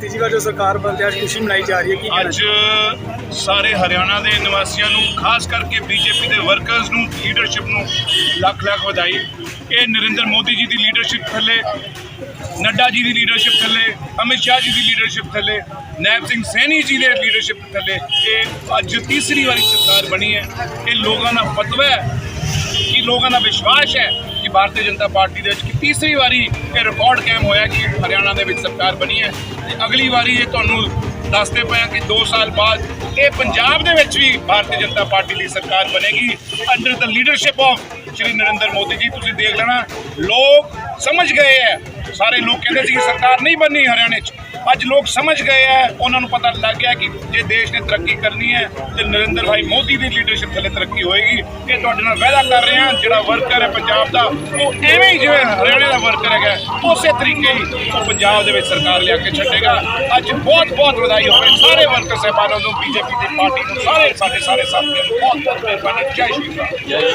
ਤੀਜੀ ਵਾਰ ਜੋ ਸਰਕਾਰ ਬਣਦੇ ਅੱਜ ਖੁਸ਼ੀ ਮਨਾਈ ਜਾ ਰਹੀ ਹੈ, ਕੀ ਅੱਜ ਸਾਰੇ ਹਰਿਆਣਾ ਦੇ ਨਿਵਾਸੀਆਂ ਨੂੰ, ਖਾਸ ਕਰਕੇ ਬੀਜੇਪੀ ਦੇ ਵਰਕਰਸ ਨੂੰ ਲੀਡਰਸ਼ਿਪ ਨੂੰ ਲੱਖ ਲੱਖ ਵਧਾਈ। ਇਹ ਨਰਿੰਦਰ ਮੋਦੀ ਜੀ ਦੀ ਲੀਡਰਸ਼ਿਪ ਥੱਲੇ, ਨੱਡਾ ਜੀ ਦੀ ਲੀਡਰਸ਼ਿਪ ਥੱਲੇ, ਅਮਿਤ ਸ਼ਾਹ ਜੀ ਦੀ ਲੀਡਰਸ਼ਿਪ ਥੱਲੇ ਨੈਬ ਸਿੰਘ ਸੈਣੀ ਜੀ ਦੇ ਲੀਡਰਸ਼ਿਪ ਥੱਲੇ, ਇਹ ਅੱਜ ਤੀਸਰੀ ਵਾਰੀ ਸਰਕਾਰ ਬਣੀ ਹੈ। ਇਹ ਲੋਕਾਂ ਦਾ ਫਤਵਾ ਹੈ, ਕਿ ਲੋਕਾਂ ਦਾ ਵਿਸ਼ਵਾਸ ਹੈ ਕਿ ਭਾਰਤੀ ਜਨਤਾ ਪਾਰਟੀ ਦੇ ਵਿੱਚ ਕਿ ਤੀਸਰੀ ਵਾਰੀ ਇਹ ਰਿਕਾਰਡ ਕਾਇਮ ਹੋਇਆ ਕਿ ਹਰਿਆਣਾ ਦੇ ਵਿੱਚ ਸਰਕਾਰ ਬਣੀ ਹੈ। ਤੇ ਅਗਲੀ ਵਾਰੀ ਇਹ ਤੁਹਾਨੂੰ ਦੱਸਦੇ ਪਏ ਹਾਂ ਕਿ 2 ਸਾਲ ਬਾਅਦ ਇਹ ਪੰਜਾਬ ਦੇ ਵਿੱਚ ਵੀ ਭਾਰਤੀ ਜਨਤਾ ਪਾਰਟੀ ਦੀ ਸਰਕਾਰ ਬਣੇਗੀ। Under the leadership of Shri Narendra Modi ji, ਤੁਸੀਂ ਦੇਖ ਲੈਣਾ, ਲੋਕ ਸਮਝ ਗਏ ਹੈ। ਸਾਰੇ ਲੋਕ ਕਹਿੰਦੇ ਸੀ ਕਿ ਸਰਕਾਰ ਨਹੀਂ ਬਣਨੀ ਹਰਿਆਣੇ 'ਚ। ਅੱਜ ਲੋਕ ਸਮਝ ਗਏ ਹੈ, ਉਹਨਾਂ ਨੂੰ ਪਤਾ ਲੱਗ ਗਿਆ ਕਿ ਜੇ ਦੇਸ਼ ਨੇ ਤਰੱਕੀ ਕਰਨੀ ਹੈ, ਤੇ ਨਰਿੰਦਰ ਭਾਈ ਮੋਦੀ ਦੀ ਲੀਡਰਸ਼ਿਪ ਥੱਲੇ ਤਰੱਕੀ ਹੋਏਗੀ। ਇਹ ਤੁਹਾਡੇ ਨਾਲ ਵਾਅਦਾ ਕਰ ਰਹੇ ਹਾਂ, ਜਿਹੜਾ ਵਰਕਰ ਹੈ ਪੰਜਾਬ ਦਾ, ਉਹ ਐਵੇਂ ਹੀ ਜਿਵੇਂ ਹਰਿਆਣੇ ਦਾ ਵਰਕਰ ਹੈਗਾ, ਉਸੇ ਤਰੀਕੇ ਹੀ ਉਹ ਪੰਜਾਬ ਦੇ ਵਿੱਚ ਸਰਕਾਰ ਲਿਆ ਕੇ ਛੱਡੇਗਾ। ਅੱਜ ਬਹੁਤ ਬਹੁਤ ਵਧਾਈ ਹੋਵੇ ਸਾਰੇ ਵਰਕਰ ਸਹਿਬਾਨਾਂ ਨੂੰ ਬੀਜੇਪੀ ਦੀ ਪਾਰਟੀ ਨੂੰ, ਸਾਰੇ ਸਾਡੇ ਸਾਰੇ ਸਾਥੀਆਂ ਨੂੰ ਬਹੁਤ ਬਹੁਤ ਮਿਹਰਬਾਨੀ। ਜੈ ਸ਼੍ਰੀ ਰਾਮ